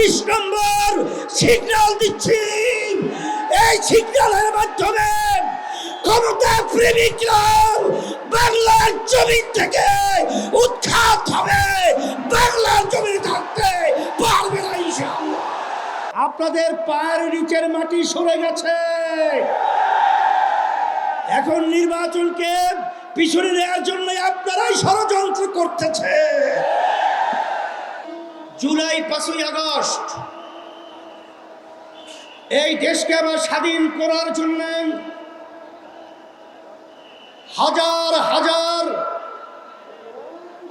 বিশ নম্বর সিগন্যাল দিচ্ছি। এই সিগন্যালের মাধ্যমে ক্ষমতা প্রেমিকরা বাংলার জমিন থেকে উৎখাত হবে। বাংলার জমি থাকতে পারবে না আপনাদের পায়ের নিচের মাটি সরে গেছে। এখন নির্বাচনকে পিছনে নেওয়ার জন্য আপনারাই ষড়যন্ত্র করতেছে। পাঁচই আগস্ট। এই দেশকে আবার স্বাধীন করার জন্য হাজার হাজার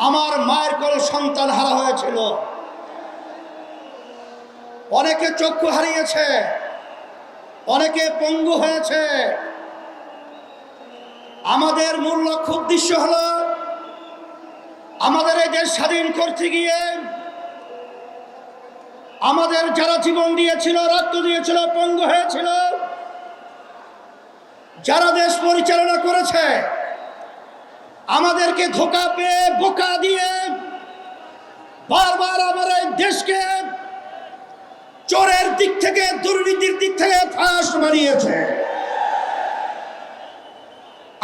আমার মায়ের কল সন্তান হারা হয়েছিল। অনেকে চক্ষু হারিয়েছে, অনেকে পঙ্গু হয়েছে। আমাদের মূল লক্ষ্য উদ্দেশ্য হল আমাদের এই দেশ স্বাধীন করতে গিয়ে আমাদের যারা জীবন দিয়েছিল, রক্ত দিয়েছিল, পঙ্গু হয়েছিল, যারা দেশ পরিচালনা করেছে, আমাদেরকে ধোকা পেয়ে, বোকা দিয়ে বারবার আমার এই দেশকে চোরের দিক থেকে, দুর্নীতির দিক থেকে ফাঁস মারিয়েছে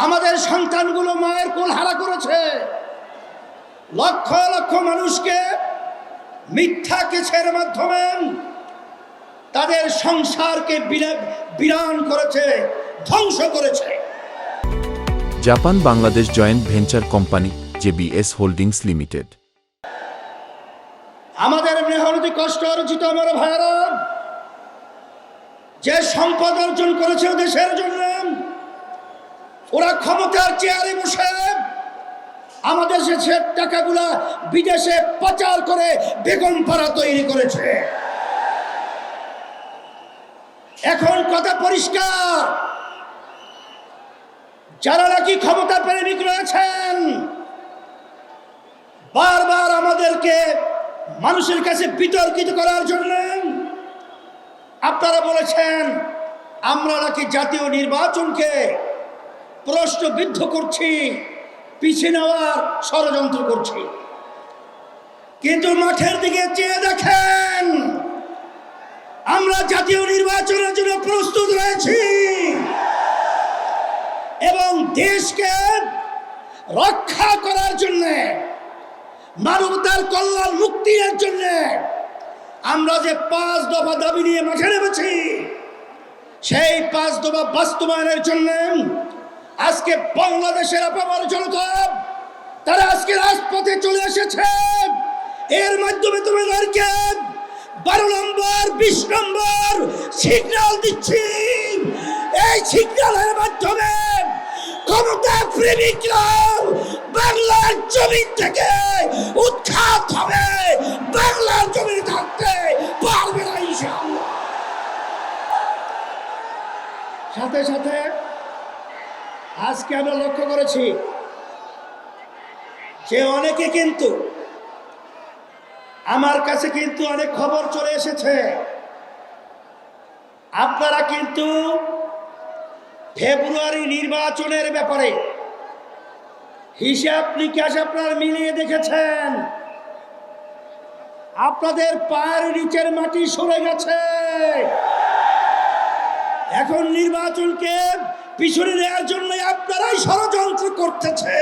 আমাদের সন্তানগুলো মায়ের কোল হারা করেছে। লক্ষ লক্ষ মানুষকে মিথ্যা কেছের মাধ্যমে তাদের সংসারকে বিরা- বিরান করেছে ধ্বংস করেছে। Japan Bangladesh joint venture company JBS holdings limited. আমাদের মেহনতি কষ্ট অর্জিত আমার ভাইয়েরা যে সম্পদ অর্জন করেছে দেশের জন্য ওরা ক্ষমতার চেয়ারে বসে আমাদের দেশের টাকাগুলা বিদেশে পাচার করে বেগম পাড়া তৈরি করেছে। এখন কথা পরিষ্কার। যারা নাকি ক্ষমতা প্রেমিক রয়েছেন, বারবার আমাদেরকে মানুষের কাছে বিতর্কিত করার জন্য আপনারা বলেছেন, আমরা নাকি জাতীয় নির্বাচনকে প্রশ্নবিদ্ধ করছি। পিছিয়ে নেওয়ার ষড়যন্ত্র করছে কিন্তু মাঠের দিকে চেয়ে দেখেন, আমরা জাতীয় নির্বাচনের জন্য প্রস্তুত রয়েছি। এবং দেশকে রক্ষা করার জন্যে, মানবতার কল্যাণ মুক্তির জন্য আমরা যে পাঁচ দফা দাবি নিয়ে মাঠে নেমেছি, সেই পাঁচ দফা বাস্তবায়নের জন্য আজকে বাংলাদেশের আপামার জনতা, তারা আজকে রাজপথে চলে এসেছে। এর মাধ্যমে তোমাদেরকে বারো নম্বর, বিশ নম্বর সিগন্যাল দিচ্ছি। এই সিগন্যালের মাধ্যমে ক্ষমতা প্রেমিকরা বাংলার জমিন থেকে উৎখাত হবে। বাংলার জমিনে থাকতে পারবে না সাথে সাথে আজকে আমরা লক্ষ্য করেছি যে অনেকে কিন্তু আমার কাছে কিন্তু অনেক খবর চলে এসেছে। আপনারা কিন্তু ফেব্রুয়ারি নির্বাচনের ব্যাপারে হিসাব নিকাশ আপনারা মিলিয়ে দেখেছেন। আপনাদের পায়ের নিচের মাটি সরে গেছে। এখন নির্বাচনকে পিছনে নেওয়ার জন্য আপনারাই ষড়যন্ত্র করতেছে।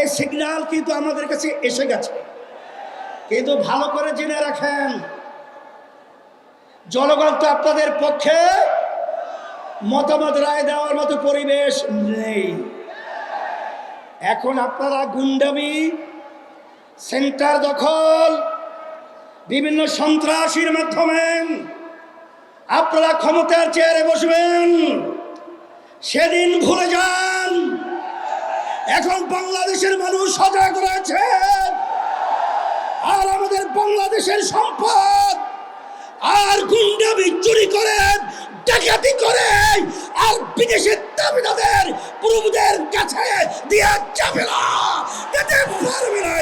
এই সিগন্যাল কিন্তু আমাদের কাছে এসে গেছে। কিন্তু ভালো করে জেনে রাখেন, জনগণ তো আপনাদের পক্ষে মতামত রায় দেওয়ার মতো পরিবেশ নেই। এখন আপনারা গুন্ডামি, সেন্টার দখল, বিভিন্ন সন্ত্রাসীর মাধ্যমে আপনারা ক্ষমতার চেয়ারে বসবেন, সেদিন ভুলে যান। এখন বাংলাদেশের মানুষ সজাগ রয়েছে। আর আমাদের বাংলাদেশের সম্পদ, আর গুন্ডামি চুরি করে, ডাকাতি করে, আর বিদেশের দাবিদাদের প্রভুদের কাছে দিয়ে যাবে না পারবে না